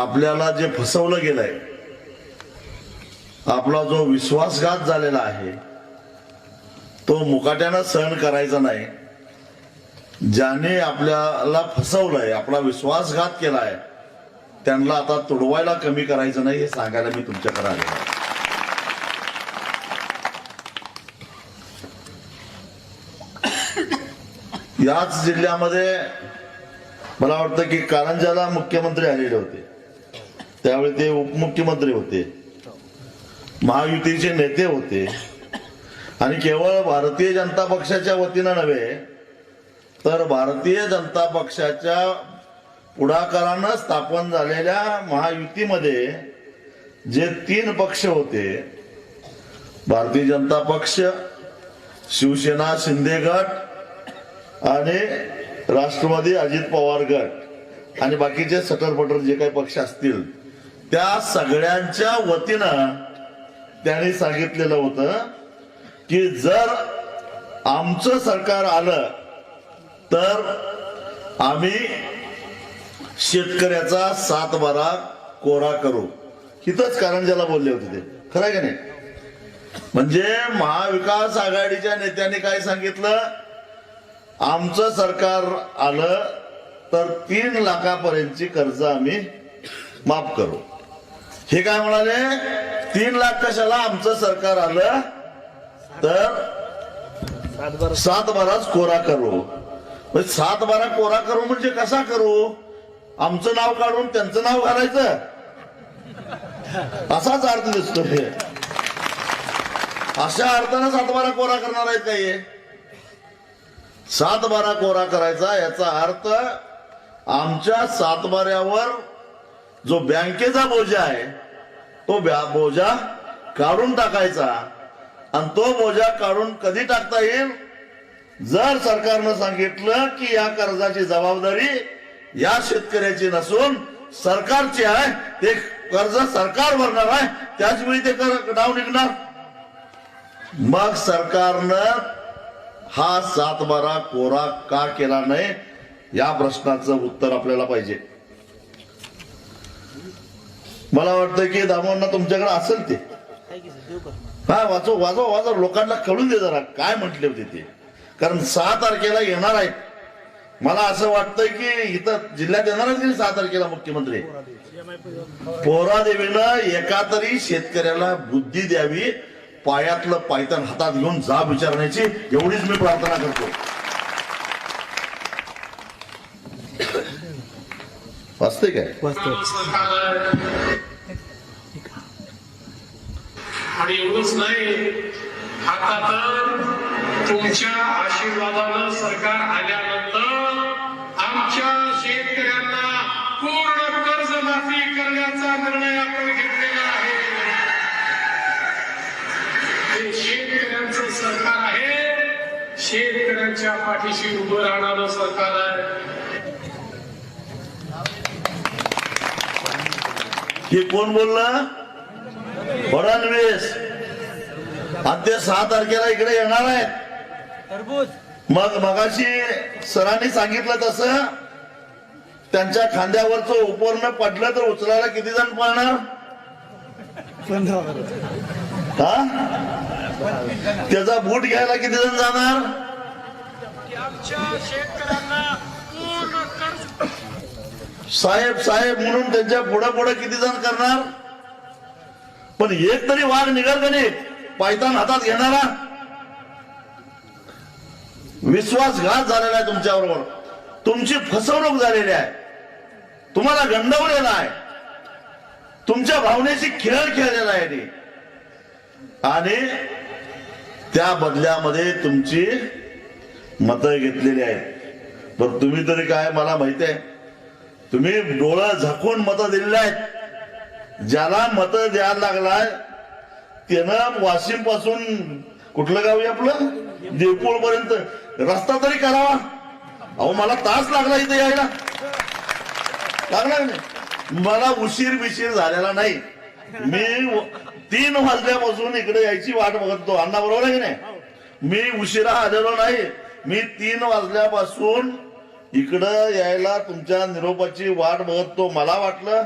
आपल्याला जे फसवलं गेलंय आपला जो विश्वासघात झालेला आहे तो मुकाट्यानं सहन करायचा नाही. ज्याने आपल्याला फसवलंय आपला विश्वासघात केलाय त्यांना आता तुडवायला कमी करायचं नाही हे सांगायला मी तुमच्याकडे आले याच जिल्ह्यामध्ये मला वाटतं की कारंजाला मुख्यमंत्री आलेले होते. त्यावेळी ते उपमुख्यमंत्री होते. महायुतीचे नेते होते. आणि केवळ भारतीय जनता पक्षाच्या वतीनं नव्हे तर भारतीय जनता पक्षाच्या पुढाकारानं स्थापन झालेल्या महायुतीमध्ये जे तीन पक्ष होते भारतीय जनता पक्ष शिवसेना शिंदे गट आणि राष्ट्रवादी अजित पवार गट. आणि बाकीचे सटरपटर जे काही पक्ष असतील त्या सगळ्यांच्या वतीनं त्यांनी सांगितलेलं होतं की जर आमचं सरकार आलं तर आम्ही शेतकऱ्याचा सात बारा कोरा. करू हिथंच कारंजाला बोलले होते ते. खरं आहे का नाही? म्हणजे महाविकास आघाडीच्या नेत्यांनी काय सांगितलं? आमचं सरकार आलं तर तीन लाखापर्यंतची कर्ज आम्ही माफ करू. हे काय म्हणाले? तीन लाख कशाला आमचं सरकार आलं? तर सात बाराच कोरा करू. म्हणजे सात बारा कोरा करू म्हणजे कसा करू? आमचं नाव काढून त्यांचं नाव घालायचं. असाच अर्थ दिसतो हे. अशा अर्थानं सात बारा कोरा करणार आहेत का हे? सात बारा कोरा करायचा याचा अर्थ आमच्या सातबाऱ्यावर जो बँकेचा बोजा आहे तो बोजा काढून टाकायचा. आणि तो बोजा काढून कधी टाकता येईल? जर सरकारनं सांगितलं की या कर्जाची जबाबदारी या शेतकऱ्याची नसून सरकारची आहे ते कर्ज सरकार भरणार आहे त्याच वेळी ते कर- नाव निघणार. मग सरकारनं हा सातबारा कोरा का केला नाही? या प्रश्नाचं उत्तर आपल्याला पाहिजे. मला वाटतं की दामोंना तुमच्याकडे असेल ते. हा वाचव वाचव वाचव. लोकांना कळून दे जरा काय म्हटले होते ते. कारण सहा तारखेला येणार आहेत. मला असं वाटतंय की इथं जिल्ह्यात येणार आहेत सहा तारखेला मुख्यमंत्री. पोरादेवीनं एका तरी शेतकऱ्याला बुद्धी द्यावी पायातलं पायतन हातात घेऊन जा विचारण्याची एवढीच मी प्रार्थना करतो. वाचते काय? आणि एवढंच नाही आता तर तुमच्या आशीर्वादानं सरकार आल्यानंतर आमच्या शेतकऱ्यांना पूर्ण कर्जमाफी करण्याचा निर्णय आपण घेतलेला आहे. हे शेतकऱ्यांचं सरकार आहे. शेतकऱ्यांच्या पाठीशी उभं राहणारं सरकार आहे. हे कोण बोललं? फडणवीस. ते सहा तारखेला इकडे येणार आहेत. मग मगाशी सरांनी सांगितलं तसं त्यांच्या खांद्यावरचं उपवर्ण पडलं तर उचलायला किती जण पळणार? हा? त्याचा बूट घ्यायला किती जण जाणार? आमच्या शेतकऱ्यांना पूर्ण कर्ज साहेब साहेब म्हणून त्यांच्या पुढे पुढे किती जण करणार? पण एक तरी वाघ निघाल का नाही? पायतान हातात घेणारा? विश्वासघात झालेला आहे तुमच्याबरोबर. तुमची फसवणूक झालेली आहे. तुम्हाला गंडवलेला आहे. तुमच्या भावनेशी खेळ खेळलेला आहे आणि त्या बदल्यामध्ये तुमची मतं घेतलेली आहेत. पण तुम्ही तरी काय मला माहिती आहे? तुम्ही डोळा झाकून मतं दिलेली आहेत. ज्याला मतं द्यायला लागलाय त्यानं वाशिमपासून कुठलं गाव आहे आपलं? देवपूळ पर्यंत रस्ता तरी करावा. अहो मला तास लागला इथे यायला. लागला नाही? मला उशीर बिशीर झालेला नाही. मी तीन वाजल्यापासून इकडे यायची वाट बघतो अण्णा बरोबर आहे की नाही? मी उशिरा आलेलो नाही. मी तीन वाजल्यापासून इकडं यायला तुमच्या निरोपाची वाट बघतो मला वाटलं.